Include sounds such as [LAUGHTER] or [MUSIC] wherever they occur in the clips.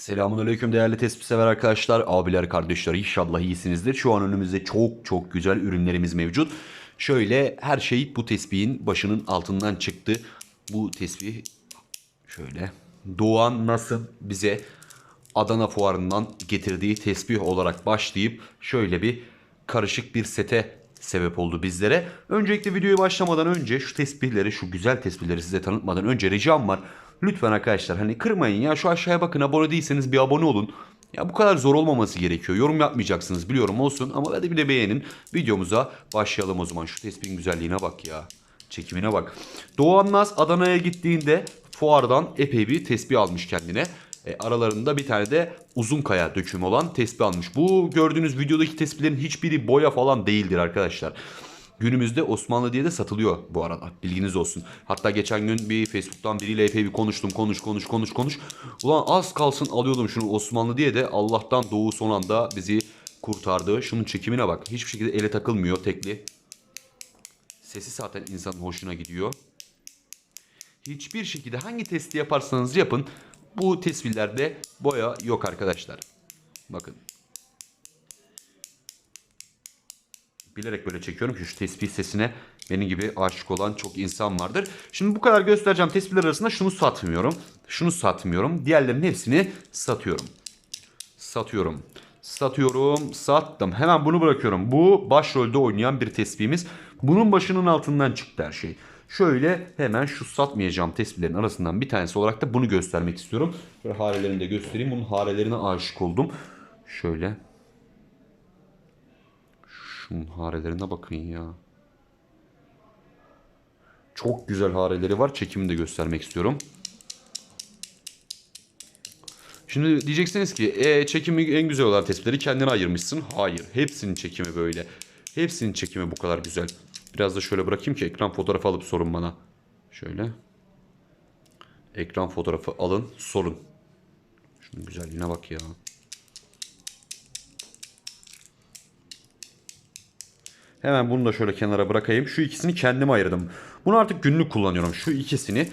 Selamünaleyküm değerli tespih sever arkadaşlar, abiler, kardeşler inşallah iyisinizdir. Şu an önümüzde çok çok güzel ürünlerimiz mevcut. Şöyle her şey bu tespihin başının altından çıktı. Bu tesbih şöyle Doğan Nas'ın bize Adana fuarından getirdiği tesbih olarak başlayıp şöyle bir karışık bir sete sebep oldu bizlere. Öncelikle videoya başlamadan önce şu tesbihleri, şu güzel tesbihleri size tanıtmadan önce ricam var. Lütfen arkadaşlar hani kırmayın ya şu aşağıya bakın abone değilseniz bir abone olun. Ya bu kadar zor olmaması gerekiyor. Yorum yapmayacaksınız biliyorum olsun ama hadi bir de beğenin. Videomuza başlayalım o zaman. Şu tespihin güzelliğine bak ya. Çekimine bak. Doğu Annaz Adana'ya gittiğinde fuardan epey bir tesbih almış kendine. E, aralarında bir tane de uzun kaya dökümü olan tesbih almış. Bu gördüğünüz videodaki tesbihlerin hiçbiri boya falan değildir arkadaşlar. Günümüzde Osmanlı diye de satılıyor bu arada. Bilginiz olsun. Hatta geçen gün bir Facebook'tan biriyle epey bir konuştum. Konuş konuş konuş konuş. Ulan az kalsın alıyordum şunu Osmanlı diye de Allah'tan Doğu son anda bizi kurtardı. Şunun çekimine bak. Hiçbir şekilde ele takılmıyor tekli. Sesi zaten insanın hoşuna gidiyor. Hiçbir şekilde hangi testi yaparsanız yapın bu tesbihlerde boya yok arkadaşlar. Bakın. Bilerek böyle çekiyorum ki şu tesbih sesine benim gibi aşık olan çok insan vardır. Şimdi bu kadar göstereceğim tesbihler arasında şunu satmıyorum. Şunu satmıyorum. Diğerlerinin hepsini satıyorum. Satıyorum. Satıyorum. Sattım. Hemen bunu bırakıyorum. Bu başrolde oynayan bir tesbihimiz. Bunun başının altından çıktı her şey. Şöyle hemen şu satmayacağım tesbihlerin arasından bir tanesi olarak da bunu göstermek istiyorum. Böyle harelerini de göstereyim. Bunun harelerine aşık oldum. Şöyle. Şunun harelerine bakın ya. Çok güzel hareleri var. Çekimini de göstermek istiyorum. Şimdi diyeceksiniz ki e, çekimi en güzel olan tespitleri kendine ayırmışsın. Hayır. Hepsinin çekimi böyle. Hepsinin çekimi bu kadar güzel. Biraz da şöyle bırakayım ki ekran fotoğrafı alıp sorun bana. Şöyle. Ekran fotoğrafı alın sorun. Şunun güzelliğine bak ya. Hemen bunu da şöyle kenara bırakayım. Şu ikisini kendime ayırdım. Bunu artık günlük kullanıyorum. Şu ikisini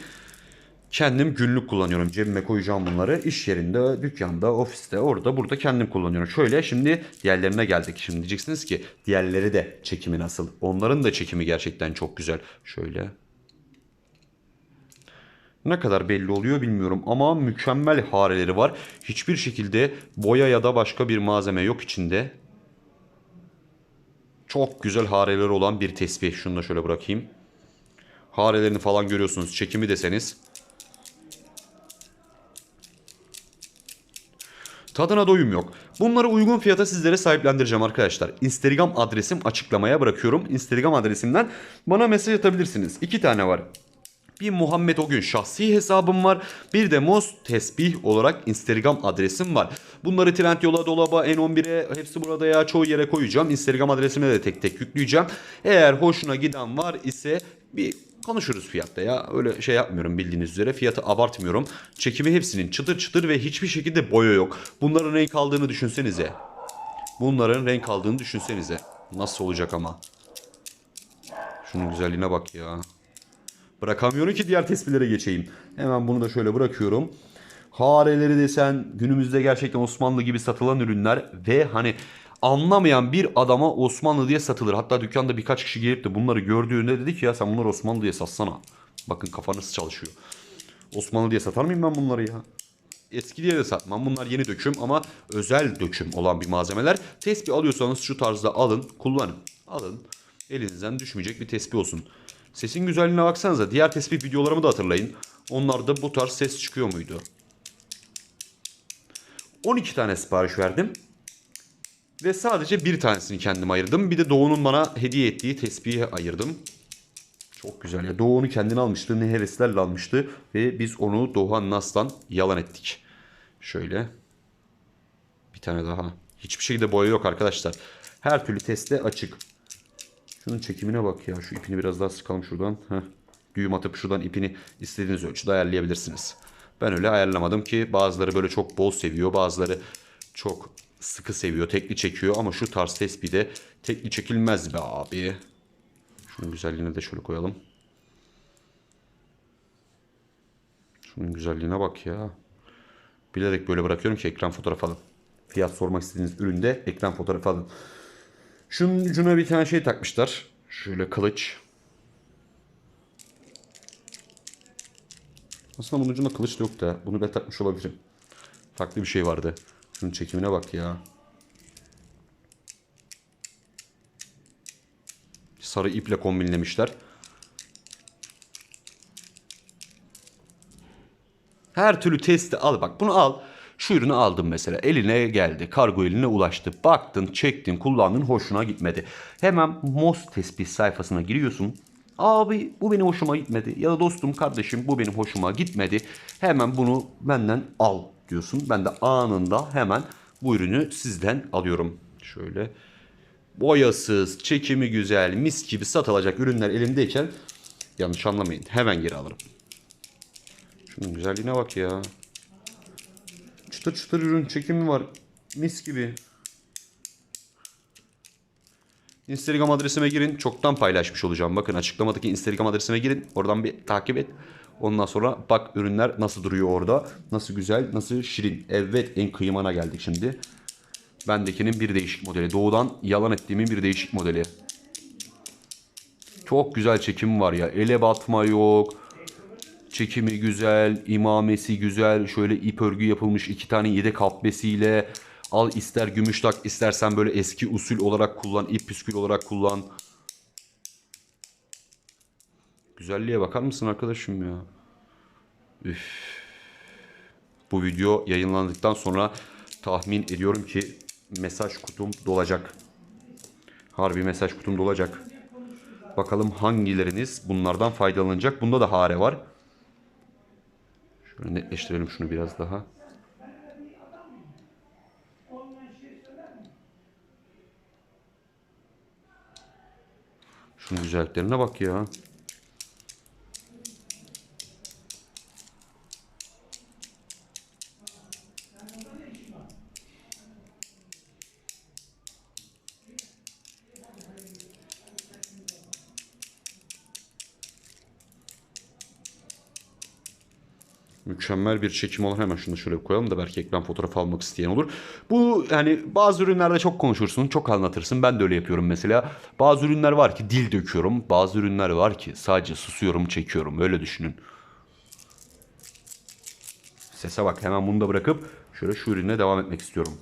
kendim günlük kullanıyorum. Cebime koyacağım bunları. İş yerinde, dükkanda, ofiste, orada, burada kendim kullanıyorum. Şöyle şimdi diğerlerine geldik. Şimdi diyeceksiniz ki diğerleri de çekimi nasıl? Onların da çekimi gerçekten çok güzel. Şöyle. Ne kadar belli oluyor bilmiyorum ama mükemmel hareleri var. Hiçbir şekilde boya ya da başka bir malzeme yok içinde. Çok güzel hareleri olan bir tesbih. Şunu da şöyle bırakayım. Harelerini falan görüyorsunuz. Çekimi deseniz. Tadına doyum yok. Bunları uygun fiyata sizlere sahiplendireceğim arkadaşlar. Instagram adresim açıklamaya bırakıyorum. Instagram adresimden bana mesaj atabilirsiniz. İki tane var. Bir Muhammed o gün şahsi hesabım var. Bir de Mos Tesbih olarak Instagram adresim var. Bunları Trendyol'a, Dolaba, N11'e hepsi burada ya çoğu yere koyacağım. Instagram adresime de tek tek yükleyeceğim. Eğer hoşuna giden var ise bir konuşuruz fiyatta ya. Öyle şey yapmıyorum bildiğiniz üzere. Fiyatı abartmıyorum. Çekimi hepsinin çıtır çıtır ve hiçbir şekilde boya yok. Bunların renk aldığını düşünsenize. Bunların renk aldığını düşünsenize. Nasıl olacak ama. Şunun güzelliğine bak ya. Bırakamıyorum ki diğer tespihlere geçeyim. Hemen bunu da şöyle bırakıyorum. Hareleri desen günümüzde gerçekten Osmanlı gibi satılan ürünler ve hani anlamayan bir adama Osmanlı diye satılır. Hatta dükkanda birkaç kişi gelip de bunları gördüğünde dedi ki ya sen bunları Osmanlı diye satsana. Bakın kafanız çalışıyor. Osmanlı diye satar mıyım ben bunları ya? Eski diye de satmam. Bunlar yeni döküm ama özel döküm olan bir malzemeler. Tespih alıyorsanız şu tarzda alın, kullanın. Alın. Elinizden düşmeyecek bir tespih olsun. Sesin güzelliğine baksanıza. Diğer tespih videolarımı da hatırlayın. Onlarda bu tarz ses çıkıyor muydu? 12 tane sipariş verdim. Ve sadece bir tanesini kendim ayırdım. Bir de Doğu'nun bana hediye ettiği tesbihi ayırdım. Çok güzel ya. Doğu onu kendine almıştı. Ne heveslerle almıştı. Ve biz onu Doğan Nas'tan yalan ettik. Şöyle. Bir tane daha. Hiçbir şekilde boya yok arkadaşlar. Her türlü teste açık. Şunun çekimine bak ya. Şu ipini biraz daha sıkalım şuradan. Heh. Düğüm atıp şuradan ipini istediğiniz ölçüde ayarlayabilirsiniz. Ben öyle ayarlamadım ki bazıları böyle çok bol seviyor. Bazıları çok sıkı seviyor. Tekli çekiyor ama şu tarz tespide tekli çekilmez be abi. Şunun güzelliğine de şöyle koyalım. Şunun güzelliğine bak ya. Bilerek böyle bırakıyorum ki ekran fotoğrafı alın. Fiyat sormak istediğiniz üründe ekran fotoğrafı alın. Şunun ucuna bir tane şey takmışlar. Şöyle kılıç. Aslında bunun ucunda kılıç da yok da bunu ben takmış olabilirim. Farklı bir şey vardı. Şunun çekimine bak ya. Sarı iple kombinlemişler. Her türlü testi al bak bunu al. Şu ürünü aldım mesela eline geldi kargo eline ulaştı. Baktın çektin kullandın hoşuna gitmedi. Hemen MOS tespih sayfasına giriyorsun. Abi bu benim hoşuma gitmedi ya da dostum kardeşim bu benim hoşuma gitmedi. Hemen bunu benden al diyorsun. Ben de anında hemen bu ürünü sizden alıyorum. Şöyle boyasız, çekimi güzel, mis gibi satılacak ürünler elimdeyken yanlış anlamayın hemen geri alırım. Şunun güzelliğine bak ya. Çıtır çıtır ürün çekimi var. Mis gibi. Instagram adresime girin. Çoktan paylaşmış olacağım. Bakın açıklamadaki Instagram adresime girin. Oradan bir takip et. Ondan sonra bak ürünler nasıl duruyor orada. Nasıl güzel, nasıl şirin. Evet en kıymana geldik şimdi. Bendekinin bir değişik modeli. Doğudan yalan ettiğimin bir değişik modeli. Çok güzel çekim var ya. Ele batma yok. Çekimi güzel, imamesi güzel. Şöyle ip örgü yapılmış iki tane yedek habbesiyle. Al ister gümüş tak istersen böyle eski usul olarak kullan, ip püskül olarak kullan. Güzelliğe bakar mısın arkadaşım ya? Üf. Bu video yayınlandıktan sonra tahmin ediyorum ki mesaj kutum dolacak. Harbi mesaj kutum dolacak. Bakalım hangileriniz bunlardan faydalanacak. Bunda da hare var. Şöyle netleştirelim şunu biraz daha. Şunun güzelliklerine bak ya. Mükemmel bir çekim olur. Hemen şunu şöyle koyalım da belki ekran fotoğrafı almak isteyen olur. Bu yani bazı ürünlerde çok konuşursun, çok anlatırsın. Ben de öyle yapıyorum mesela. Bazı ürünler var ki dil döküyorum. Bazı ürünler var ki sadece susuyorum, çekiyorum. Öyle düşünün. Sese bak hemen bunu da bırakıp şöyle şu ürüne devam etmek istiyorum.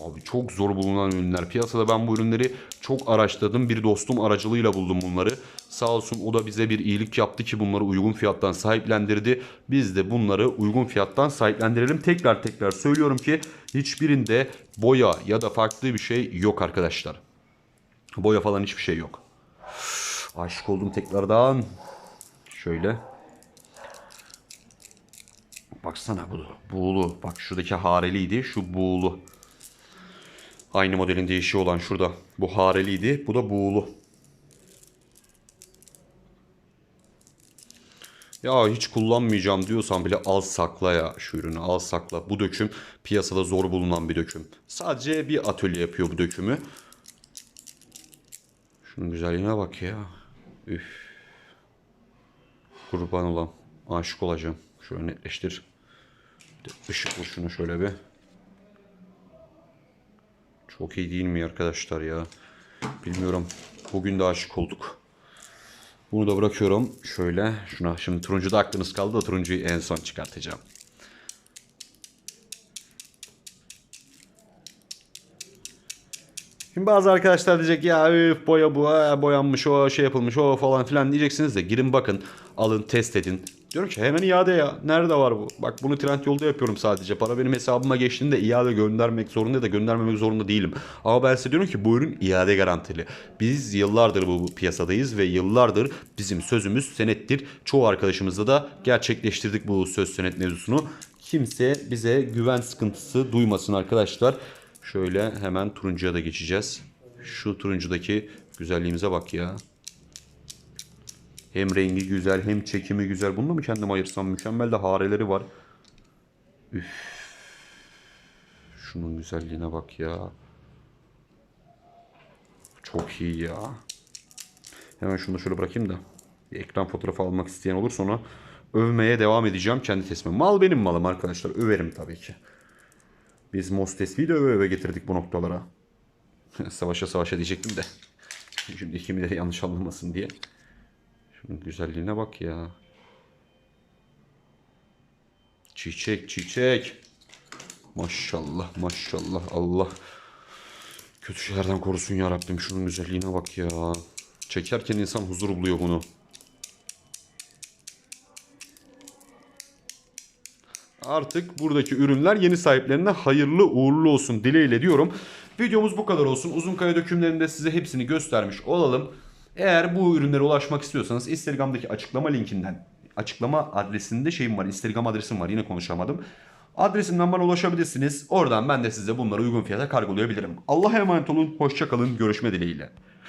Abi çok zor bulunan ürünler. Piyasada ben bu ürünleri çok araştırdım. Bir dostum aracılığıyla buldum bunları. Sağ olsun o da bize bir iyilik yaptı ki bunları uygun fiyattan sahiplendirdi. Biz de bunları uygun fiyattan sahiplendirelim. Tekrar tekrar söylüyorum ki hiçbirinde boya ya da farklı bir şey yok arkadaşlar. Boya falan hiçbir şey yok. Aşık oldum tekrardan. Şöyle. Baksana bu buğulu. Bak şuradaki hareliydi. Şu buğulu. Aynı modelin değişiği olan şurada. Bu hareliydi. Bu da buğulu. Ya hiç kullanmayacağım diyorsan bile al sakla ya şu ürünü al sakla. Bu döküm piyasada zor bulunan bir döküm. Sadece bir atölye yapıyor bu dökümü. Şunun güzelliğine bak ya. Üf. Kurban olan. Aşık olacağım. Şöyle netleştir. Bir de şunu şöyle bir. Çok iyi değil mi arkadaşlar ya? Bilmiyorum. Bugün de aşık olduk. Bunu da bırakıyorum. Şöyle şuna şimdi turuncuda aklınız kaldı da turuncuyu en son çıkartacağım. Şimdi bazı arkadaşlar diyecek ya üf, boya bu boyanmış o şey yapılmış o falan filan diyeceksiniz de girin bakın alın test edin. Diyorum ki hemen iade ya. Nerede var bu? Bak bunu trend yolda yapıyorum sadece. Para benim hesabıma geçtiğinde iade göndermek zorunda da göndermemek zorunda değilim. Ama ben size diyorum ki bu ürün iade garantili. Biz yıllardır bu piyasadayız ve yıllardır bizim sözümüz senettir. Çoğu arkadaşımızla da gerçekleştirdik bu söz senet mevzusunu. Kimse bize güven sıkıntısı duymasın arkadaşlar. Şöyle hemen turuncuya da geçeceğiz. Şu turuncudaki güzelliğimize bak ya. Hem rengi güzel hem çekimi güzel. Bunu da mı kendim ayırsam? Mükemmel de hareleri var. Üf. Şunun güzelliğine bak ya. Çok iyi ya. Hemen şunu şöyle bırakayım da. Bir ekran fotoğrafı almak isteyen olur sonra övmeye devam edeceğim kendi tespimi. Mal benim malım arkadaşlar. Överim tabii ki. Biz Mos tespihi de öve öve getirdik bu noktalara. [LAUGHS] savaşa savaşa diyecektim de. Şimdi kimileri yanlış anlamasın diye. Şunun güzelliğine bak ya. Çiçek çiçek. Maşallah maşallah Allah. Kötü şeylerden korusun ya Rabbim. Şunun güzelliğine bak ya. Çekerken insan huzur buluyor bunu. Artık buradaki ürünler yeni sahiplerine hayırlı uğurlu olsun dileğiyle diyorum. Videomuz bu kadar olsun. Uzun kaya dökümlerinde size hepsini göstermiş olalım. Eğer bu ürünlere ulaşmak istiyorsanız Instagram'daki açıklama linkinden açıklama adresinde şeyim var. Instagram adresim var. Yine konuşamadım. Adresimden bana ulaşabilirsiniz. Oradan ben de size bunları uygun fiyata kargolayabilirim. Allah'a emanet olun. Hoşça kalın. Görüşme dileğiyle.